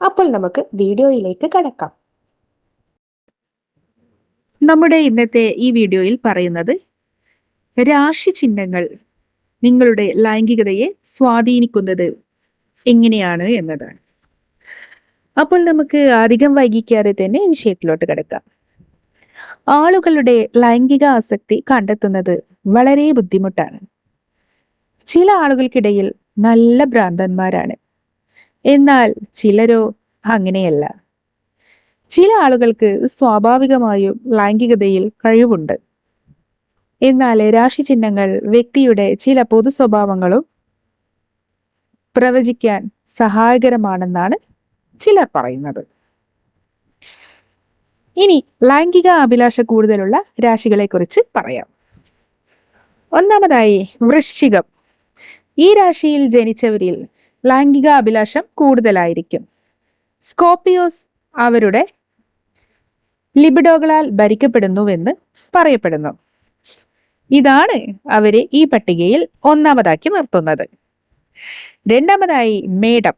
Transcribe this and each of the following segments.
അപ്പോൾ നമുക്ക് വീഡിയോയിലേക്ക് കടക്കാം. നമ്മുടെ ഇന്നത്തെ ഈ വീഡിയോയിൽ പറയുന്നത് രാശി ചിഹ്നങ്ങൾ നിങ്ങളുടെ ലൈംഗികതയെ സ്വാധീനിക്കുന്നത് എങ്ങനെയാണ് എന്നതാണ്. അപ്പോൾ നമുക്ക് അധികം വൈകിക്കാതെ തന്നെ വിഷയത്തിലോട്ട് കിടക്കാം. ആളുകളുടെ ലൈംഗിക ആസക്തി കണ്ടെത്തുന്നത് വളരെ ബുദ്ധിമുട്ടാണ്. ചില ആളുകൾക്കിടയിൽ നല്ല ഭ്രാന്തന്മാരാണ്. എന്നാൽ ചിലരോ അങ്ങനെയല്ല. ചില ആളുകൾക്ക് സ്വാഭാവികമായും ലൈംഗികതയിൽ കഴിവുണ്ട്. എന്നാൽ രാശിചിഹ്നങ്ങൾ വ്യക്തിയുടെ ചില പൊതു സ്വഭാവങ്ങളും പ്രവചിക്കാൻ സഹായകരമാണെന്നാണ് ചിലർ പറയുന്നത്. ഇനി ലൈംഗിക അഭിലാഷ കൂടുതലുള്ള രാശികളെ കുറിച്ച് പറയാം. ഒന്നാമതായി വൃശ്ചികം. ഈ രാശിയിൽ ജനിച്ചവരിൽ ലൈംഗിക അഭിലാഷം കൂടുതലായിരിക്കും. സ്കോപ്പിയോസ് അവരുടെ ലിബിഡോകളാൽ ഭരിക്കപ്പെടുന്നുവെന്ന് പറയപ്പെടുന്നു. ഇതാണ് അവരെ ഈ പട്ടികയിൽ ഒന്നാമതാക്കി നിർത്തുന്നത്. രണ്ടാമതായി മേഡം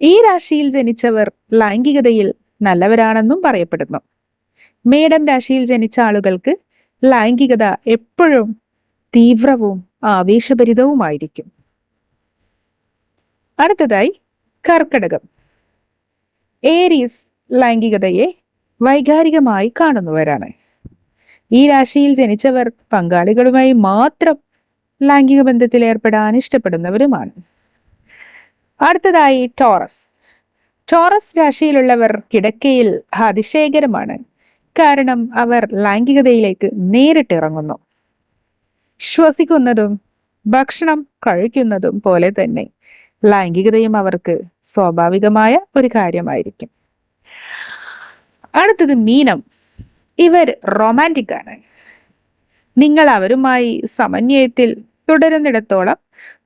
ഈ രാശിയിൽ ജനിച്ചവർ ലൈംഗികതയിൽ നല്ലവരാണെന്നും പറയപ്പെടുന്നു. മേഡം രാശിയിൽ ജനിച്ച ആളുകൾക്ക് ലൈംഗികത എപ്പോഴും തീവ്രവും ആവേശഭരിതവുമായിരിക്കും. അടുത്തതായി കർക്കടകം. ഏരീസ് ലൈംഗികതയെ വൈകാരികമായി കാണുന്നവരാണ്. ഈ രാശിയിൽ ജനിച്ചവർ പങ്കാളികളുമായി മാത്രം ലൈംഗിക ബന്ധത്തിൽ ഏർപ്പെടാൻ ഇഷ്ടപ്പെടുന്നവരുമാണ്. അടുത്തതായി ടോറസ്. ടോറസ് രാശിയിലുള്ളവർ കിടക്കയിൽ അതിശയകരമാണ്. കാരണം അവർ ലൈംഗികതയിലേക്ക് നേരിട്ട് ഇറങ്ങുന്നു. ശ്വസിക്കുന്നതും ഭക്ഷണം കഴിക്കുന്നതും പോലെ തന്നെ ലൈംഗികതയും അവർക്ക് സ്വാഭാവികമായ ഒരു കാര്യമായിരിക്കും. അടുത്തത് മീനം. ഇവർ റൊമാന്റിക് ആണ്. നിങ്ങൾ അവരുമായി സമന്വയത്തിൽ തുടരുന്നിടത്തോളം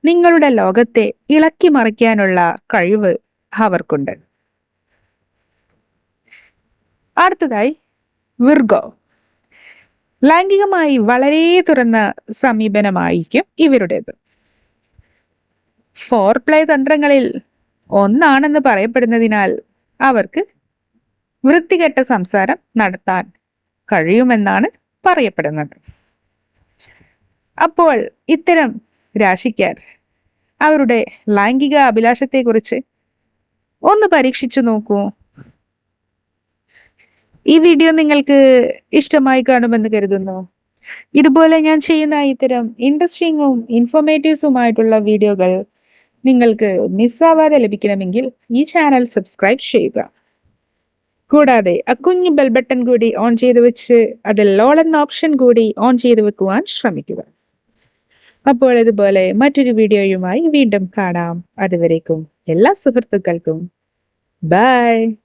നിങ്ങളുടെ ലോകത്തെ ഇളക്കി മറിക്കാനുള്ള കഴിവ് അവർക്കുണ്ട്. അടുത്തതായി വിർഗോ. ലൈംഗികമായി വളരെ തുറന്ന സമീപനമായിരിക്കും ഇവരുടേത്. ഫോർ പ്ലേ തന്ത്രങ്ങളിൽ ഒന്നാണെന്ന് പറയപ്പെടുന്നതിനാൽ അവർക്ക് വൃത്തികെട്ട സംസാരം നടത്താൻ കഴിയുമെന്നാണ് പറയപ്പെടുന്നത്. അപ്പോൾ ഇത്തരം രാശിക്കാർ അവരുടെ ലൈംഗിക അഭിലാഷത്തെക്കുറിച്ച് ഒന്ന് പരീക്ഷിച്ചു നോക്കൂ. ഈ വീഡിയോ നിങ്ങൾക്ക് ഇഷ്ടമായി കാണുമെന്ന് കരുതുന്നു. ഇതുപോലെ ഞാൻ ചെയ്യുന്ന ഇത്തരം ഇൻട്രസ്റ്റിംഗും ഇൻഫോർമേറ്റീവ്സുമായിട്ടുള്ള വീഡിയോകൾ നിങ്ങൾക്ക് മിസ്സാവാതെ ലഭിക്കണമെങ്കിൽ ഈ ചാനൽ സബ്സ്ക്രൈബ് ചെയ്യുക. കൂടാതെ ആ കുഞ്ഞ് ബെൽ ബട്ടൺ കൂടി ഓൺ ചെയ്തു വെച്ച് അതിൽ ലോൾ എന്ന ഓപ്ഷൻ കൂടി ഓൺ ചെയ്തു വെക്കുവാൻ ശ്രമിക്കുക. അപ്പോൾ ഇതുപോലെ മറ്റൊരു വീഡിയോയുമായി വീണ്ടും കാണാം. അതുവരേക്കും എല്ലാ സുഹൃത്തുക്കൾക്കും. ബൈ